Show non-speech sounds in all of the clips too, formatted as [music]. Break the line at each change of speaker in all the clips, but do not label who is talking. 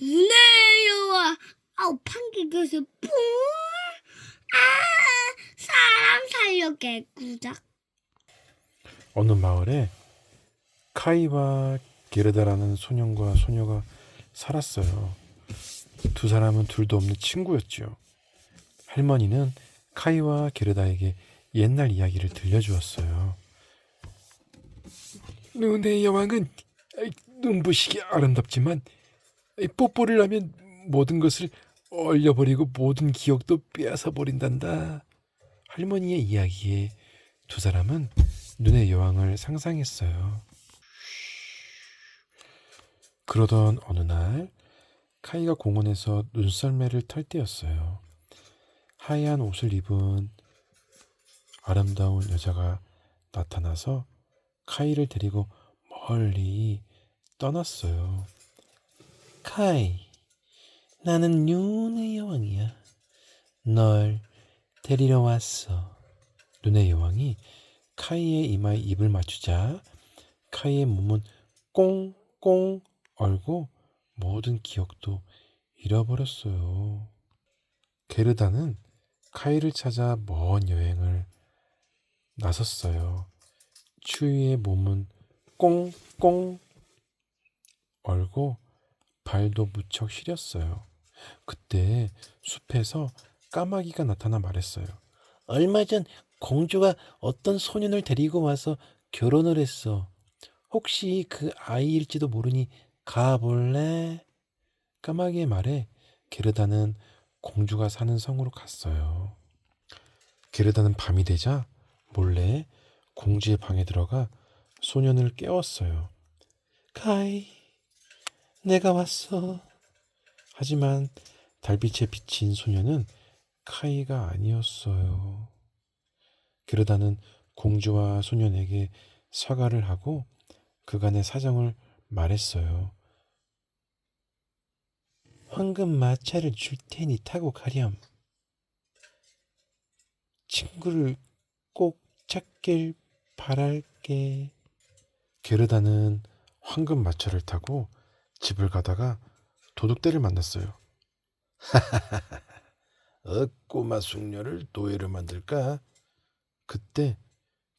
눈의 여왕 아우 판기 교수 뿡! 아 사람 살려 개꾸작
어느 마을에 카이와 게르다라는 소년과 소녀가 살았어요. 두 사람은 둘도 없는 친구였지요. 할머니는 카이와 게르다에게 옛날 이야기를 들려주었어요. 눈의 여왕은 눈부시게 아름답지만 뽀뽀를 하면 모든 것을 얼려버리고 모든 기억도 빼앗아 버린단다. 할머니의 이야기에 두 사람은 눈의 여왕을 상상했어요. 그러던 어느 날 카이가 공원에서 눈썰매를 탈 때였어요. 하얀 옷을 입은 아름다운 여자가 나타나서 카이를 데리고 멀리 떠났어요. 카이, 나는 눈의 여왕이야. 널 데리러 왔어. 눈의 여왕이 카이의 이마에 입을 맞추자 카이의 몸은 꽁꽁 얼고 모든 기억도 잃어버렸어요. 게르다는 카이를 찾아 먼 여행을 나섰어요. 추위에 몸은 꽁꽁 얼고 발도 무척 시렸어요. 그때 숲에서 까마귀가 나타나 말했어요. 얼마 전 공주가 어떤 소년을 데리고 와서 결혼을 했어. 혹시 그 아이일지도 모르니 가볼래? 까마귀의 말에 게르다는 공주가 사는 성으로 갔어요. 게르다는 밤이 되자 몰래 공주의 방에 들어가 소년을 깨웠어요. 카이, 내가 왔어. 하지만 달빛에 비친 소년은 카이가 아니었어요. 게르다는 공주와 소년에게 사과를 하고 그간의 사정을 말했어요. 황금 마차를 줄 테니 타고 가렴. 친구를 꼭 찾길 바랄게. 게르다는 황금 마차를 타고 집을 가다가 도둑대를 만났어요. [laughs] 어, 꼬마 숙녀를 노예로 만들까? 그때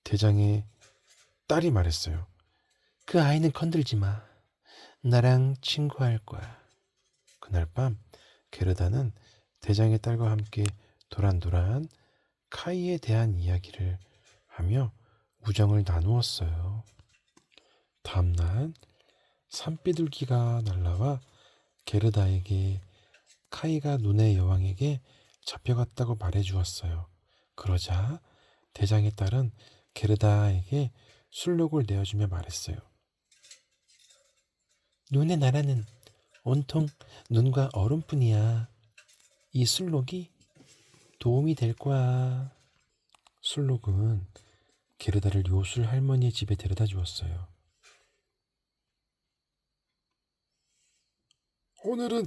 대장의 딸이 말했어요. 그 아이는 건들지 마. 나랑 친구할 거야. 그날 밤 게르다는 대장의 딸과 함께 도란도란 카이에 대한 이야기를 하며 우정을 나누었어요. 다음날 산비둘기가 날라와 게르다에게 카이가 눈의 여왕에게 잡혀갔다고 말해 주었어요. 그러자 대장의 딸은 게르다에게 술록을 내어주며 말했어요. 눈의 나라는 온통 눈과 얼음뿐이야. 이 술록이 도움이 될 거야. 술록은 게르다를 요술 할머니의 집에 데려다 주었어요. 오늘은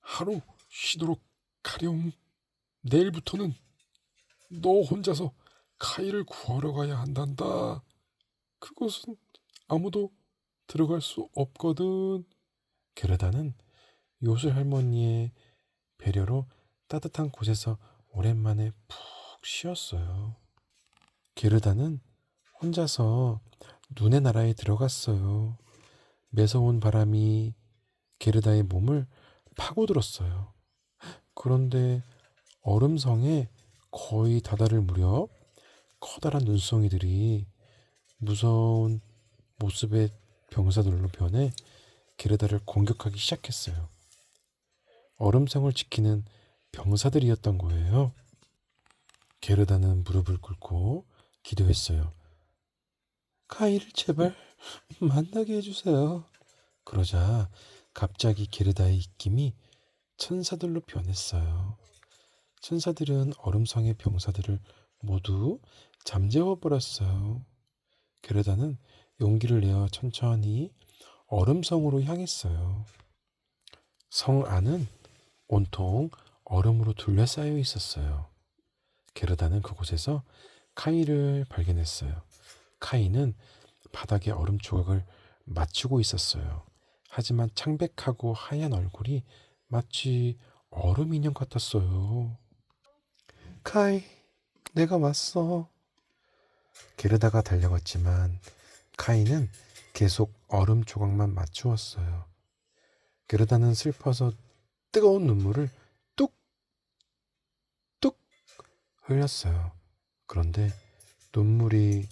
하루 쉬도록 가렴. 내일부터는 너 혼자서 카이를 구하러 가야 한단다. 그곳은 아무도 들어갈 수 없거든. 게르다는 요술 할머니의 배려로 따뜻한 곳에서 오랜만에 푹 쉬었어요. 게르다는 혼자서 눈의 나라에 들어갔어요. 매서운 바람이 게르다의 몸을 파고들었어요. 그런데 얼음성에 거의 다다를 무렵 커다란 눈송이들이 무서운 모습의 병사들로 변해 게르다를 공격하기 시작했어요. 얼음성을 지키는 병사들이었던 거예요. 게르다는 무릎을 꿇고 기도했어요. 카이를 제발 만나게 해주세요. 그러자 갑자기 게르다의 입김이 천사들로 변했어요. 천사들은 얼음성의 병사들을 모두 잠재워 버렸어요. 게르다는 용기를 내어 천천히 얼음성으로 향했어요. 성 안은 온통 얼음으로 둘러싸여 있었어요. 게르다는 그곳에서 카이를 발견했어요. 카이는 바닥에 얼음 조각을 맞추고 있었어요. 하지만 창백하고 하얀 얼굴이 마치 얼음 인형 같았어요. 카이, 내가 왔어. 게르다가 달려갔지만 카이는 계속 얼음 조각만 맞추었어요. 게르다는 슬퍼서 뜨거운 눈물을 뚝, 뚝 흘렸어요. 그런데 눈물이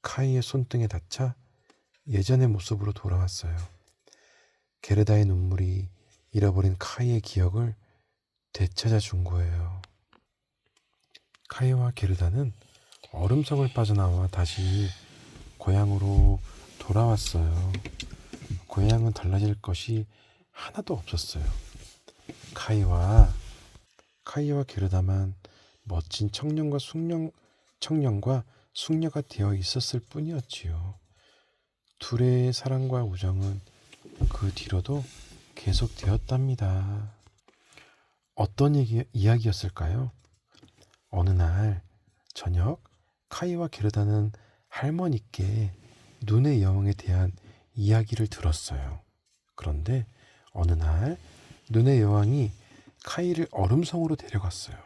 카이의 손등에 닿자 예전의 모습으로 돌아왔어요. 게르다의 눈물이 잃어버린 카이의 기억을 되찾아 준 거예요. 카이와 게르다는 얼음성을 빠져나와 다시 고향으로 돌아왔어요. 고향은 달라질 것이 하나도 없었어요. 카이와 카이와 게르다만 멋진 청년과 숙녀 청년과 숙녀가 되어 있었을 뿐이었지요. 둘의 사랑과 우정은 그 뒤로도 계속되었답니다. 어떤 얘기, 이야기였을까요? 어느 날 저녁 카이와 게르다는 할머니께 눈의 여왕에 대한 이야기를 들었어요. 그런데 어느 날 눈의 여왕이 카이를 얼음성으로 데려갔어요.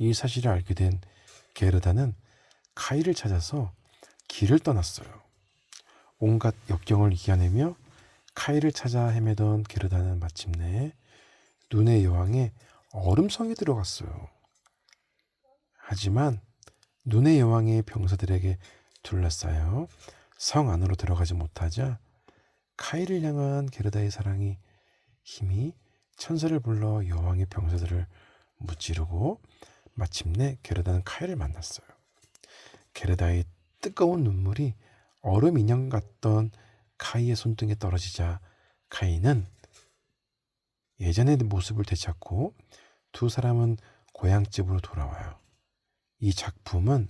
이 사실을 알게 된 게르다는 카이를 찾아서 길을 떠났어요. 온갖 역경을 이겨내며 카이를 찾아 헤매던 게르다는 마침내 눈의 여왕의 얼음성에 들어갔어요. 하지만 눈의 여왕의 병사들에게 둘러싸여 성 안으로 들어가지 못하자 카이를 향한 게르다의 사랑이 힘이 천사를 불러 여왕의 병사들을 무찌르고 마침내 게르다는 카이를 만났어요. 게르다의 뜨거운 눈물이 얼음 인형 같던 카이의 손등에 떨어지자 카이는 예전의 모습을 되찾고 두 사람은 고향집으로 돌아와요. 이 작품은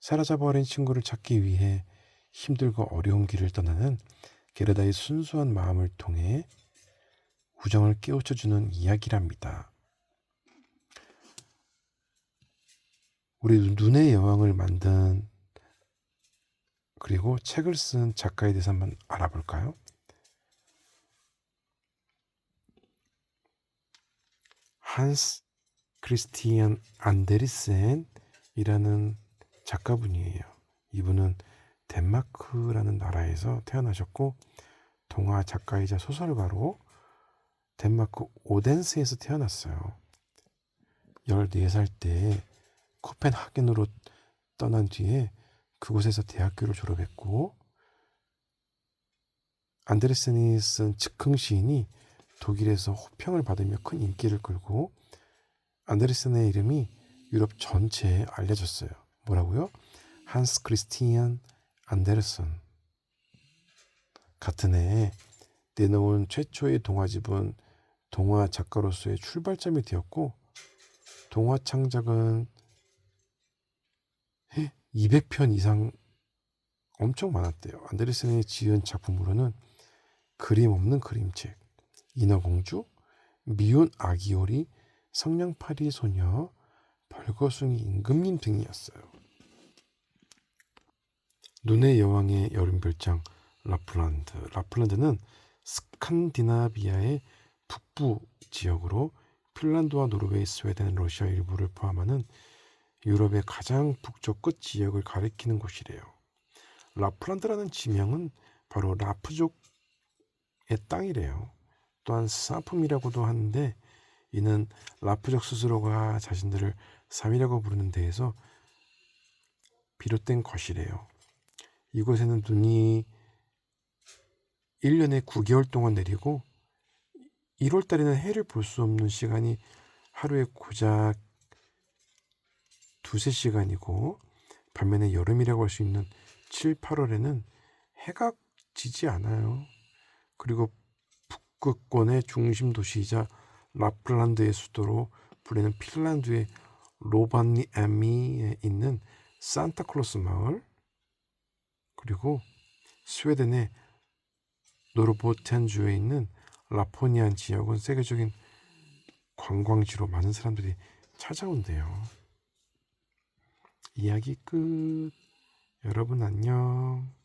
사라져버린 친구를 찾기 위해 힘들고 어려운 길을 떠나는 게르다의 순수한 마음을 통해 우정을 깨우쳐주는 이야기랍니다. 우리 눈의 여왕을 만든 그리고 책을 쓴 작가에 대해서 한번 알아볼까요? 한스 크리스티안 안데르센이라는 작가분이에요. 이분은 덴마크라는 나라에서 태어나셨고 동화 작가이자 소설가로 덴마크 오덴스에서 태어났어요. 14살 때 코펜하겐으로 떠난 뒤에 그곳에서 대학교를 졸업했고 안데르센이 쓴 즉흥 시인이 독일에서 호평을 받으며 큰 인기를 끌고 안데르센의 이름이 유럽 전체에 알려졌어요. 뭐라고요? 한스 크리스티안 안데르슨. 같은 해에 내놓은 최초의 동화집은 동화 작가로서의 출발점이 되었고 동화 창작은 200편 이상 엄청 많았대요. 안데르센이 지은 작품으로는 그림 없는 그림책, 인어공주, 미운 아기오리, 성냥팔이 소녀, 벌거숭이 임금님 등이었어요. 눈의 여왕의 여름별장 라플란드. 라플란드는 스칸디나비아의 북부 지역으로 핀란드와 노르웨이, 스웨덴, 러시아 일부를 포함하는 유럽의 가장 북쪽 끝 지역을 가리키는 곳이래요. 라플란드라는 지명은 바로 라프족의 땅이래요. 또한 사품이라고도 하는데 이는 라프족 스스로가 자신들을 삼이라고 부르는 데에서 비롯된 것이래요. 이곳에는 눈이 1년에 9개월 동안 내리고 1월 달에는 해를 볼 수 없는 시간이 하루에 고작 두세 시간이고 반면에 여름이라고 할 수 있는 7, 8월에는 해가 지지 않아요. 그리고 북극권의 중심 도시이자 라플란드의 수도로 불리는 핀란드의 로바니에미에 있는 산타클로스 마을 그리고 스웨덴의 노르보텐주에 있는 라포니안 지역은 세계적인 관광지로 많은 사람들이 찾아온대요. 이야기 끝. 여러분 안녕.